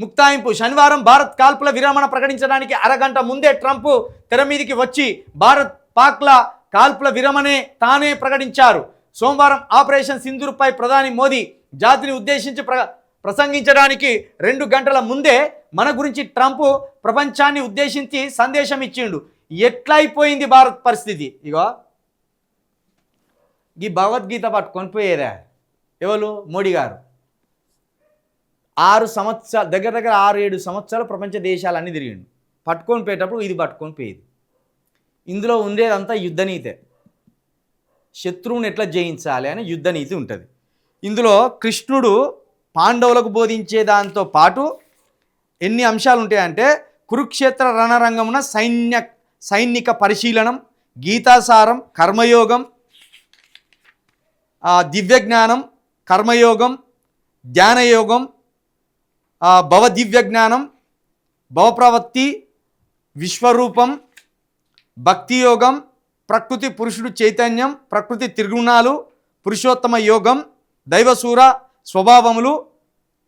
ముక్తాయింపు. శనివారం భారత్ కాల్పుల విరమణ ప్రకటించడానికి అరగంట ముందే ట్రంప్ తెర మీదికి వచ్చి భారత్ పాక్ల కాల్పుల విరమణే తానే ప్రకటించారు. సోమవారం ఆపరేషన్ సింధూర్పై ప్రధాని మోదీ జాతిని ఉద్దేశించి ప్ర ప్రసంగించడానికి రెండు గంటల ముందే మన గురించి ట్రంప్ ప్రపంచాన్ని ఉద్దేశించి సందేశం ఇచ్చిండు. ఎట్లయిపోయింది భారత్ పరిస్థితి? ఇగో ఈ భగవద్గీత పట్టుకొని పోయేదా ఎవరు? మోడీ గారు. ఆరు సంవత్సరాలు దగ్గర దగ్గర ఆరు ఏడు సంవత్సరాలు ప్రపంచ దేశాలన్నీ తిరిగిండు. పట్టుకొని పోయేటప్పుడు ఇది పట్టుకొని పోయేది. ఇందులో ఉండేదంతా యుద్ధనీతే. శత్రువుని ఎట్లా జయించాలి అని యుద్ధనీతి ఉంటుంది. ఇందులో కృష్ణుడు పాండవులకు బోధించే దాంతో పాటు ఎన్ని అంశాలు ఉంటాయంటే కురుక్షేత్ర రణరంగమున సైన్య సైనిక పరిశీలనం గీతాసారం కర్మయోగం దివ్యజ్ఞానం కర్మయోగం ధ్యానయోగం భవదివ్యజ్ఞానం భవప్రవత్తి విశ్వరూపం భక్తి యోగం ప్రకృతి పురుషుడు చైతన్యం ప్రకృతి త్రిగుణాలు పురుషోత్తమ యోగం దైవసూర స్వభావములు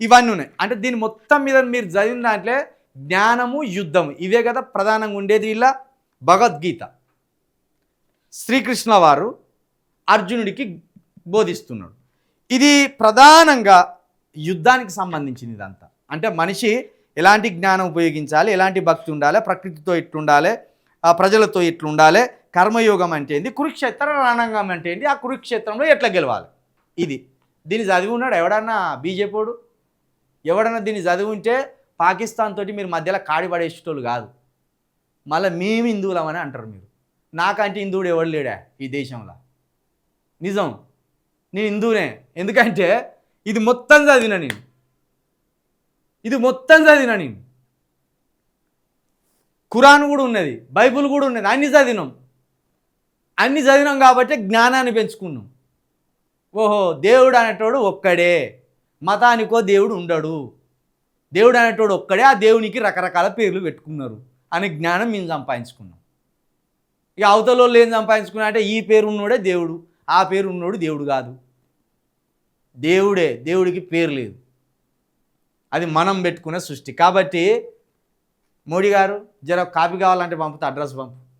ఇవన్నీ ఉన్నాయి. అంటే దీని మొత్తం మీద మీరు చదివిన దాంట్లో జ్ఞానము యుద్ధము ఇవే కదా ప్రధానంగా ఉండేది ఇలా? భగవద్గీత. శ్రీకృష్ణ వారు అర్జునుడికి బోధిస్తున్నాడు. ఇది ప్రధానంగా యుద్ధానికి సంబంధించింది ఇదంతా అంటే మనిషి ఎలాంటి జ్ఞానం ఉపయోగించాలి ఎలాంటి భక్తి ఉండాలి ప్రకృతితో ఇట్లుండాలి ఆ ప్రజలతో ఇట్లుండాలి కర్మయోగం అంటే ఏంది కురుక్షేత్ర రణంగం అంటే ఏంటి ఆ కురుక్షేత్రంలో ఎట్లా గెలవాలి? ఇది. దీన్ని చదివి ఉన్నాడు ఎవడన్నా బీజేపీడు? ఎవడన్నా దీన్ని చదివి ఉంటే పాకిస్తాన్ తోటి మీరు మధ్యలో కాడిపడేసేటోళ్ళు కాదు. మళ్ళీ మేము హిందువులమని అంటారు మీరు. నాకంటే హిందువుడు ఎవడు లేడా ఈ దేశంలో? నిజం. నేను హిందువునే. ఎందుకంటే ఇది మొత్తం చదివిన నేను. ఇది మొత్తం చదివిన నేను. ఖురాన్ కూడా ఉన్నది బైబుల్ కూడా ఉన్నది అన్ని చదివినాం. అన్ని చదివినాం కాబట్టి జ్ఞానాన్ని పెంచుకున్నాం. ఓహో దేవుడు అనేటోడు ఒక్కడే. మతానికో దేవుడు ఉండడు. దేవుడు అనేటోడు ఒక్కడే ఆ దేవునికి రకరకాల పేర్లు పెట్టుకున్నారు. అనే జ్ఞానం మేము సంపాదించుకున్నాం. ఇక అవతల వాళ్ళు ఏం సంపాదించుకున్నా అంటే ఈ పేరు ఉన్నోడే దేవుడు ఆ పేరు ఉన్నోడు దేవుడు కాదు. దేవుడే దేవుడికి పేరు లేదు. అది మనం పెట్టుకున్న సృష్టి. కాబట్టి మోడీ గారు జర కాపీ కావాలంటే పంపుతా అడ్రస్ పంపు.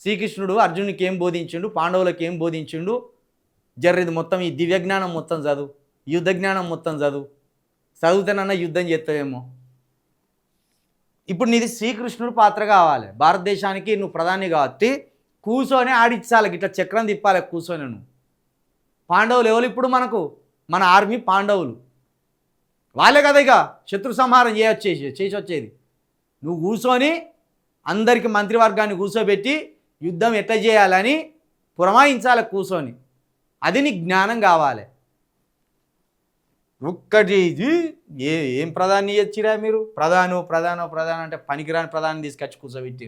శ్రీకృష్ణుడు అర్జునునికి ఏం బోధించిండు పాండవులకు ఏం బోధించిండు? జర ఇది మొత్తం ఈ దివ్యజ్ఞానం మొత్తం చదువు యుద్ధ జ్ఞానం మొత్తం చదువు. చదువుతానన్నా యుద్ధం చేస్తావేమో. ఇప్పుడు నీది శ్రీకృష్ణుడు పాత్ర కావాలి. భారతదేశానికి నువ్వు ప్రధాని కాబట్టి కూర్చొని ఆడించాలి ఇట్లా చక్రం తిప్పాలి కూర్చొని నువ్వు. పాండవులు ఎవరు ఇప్పుడు మనకు? మన ఆర్మీ పాండవులు. వాళ్ళే కదా ఇక శత్రు సంహారం చేయొచ్చేసి చేసి వచ్చేది. నువ్వు కూర్చొని అందరికి మంత్రివర్గాన్ని కూర్చోబెట్టి యుద్ధం ఎట్లా చేయాలని పురమాయించాలి కూర్చొని. అది నీ జ్ఞానం కావాలి. ఒక్కటి ఇది ఏ ఏం ప్రధాని ఇచ్చిరా మీరు? ప్రధాను ప్రధానో ప్రధానం అంటే పనికిరాని ప్రధాని తీసుకొచ్చి కూర్చోబెట్టి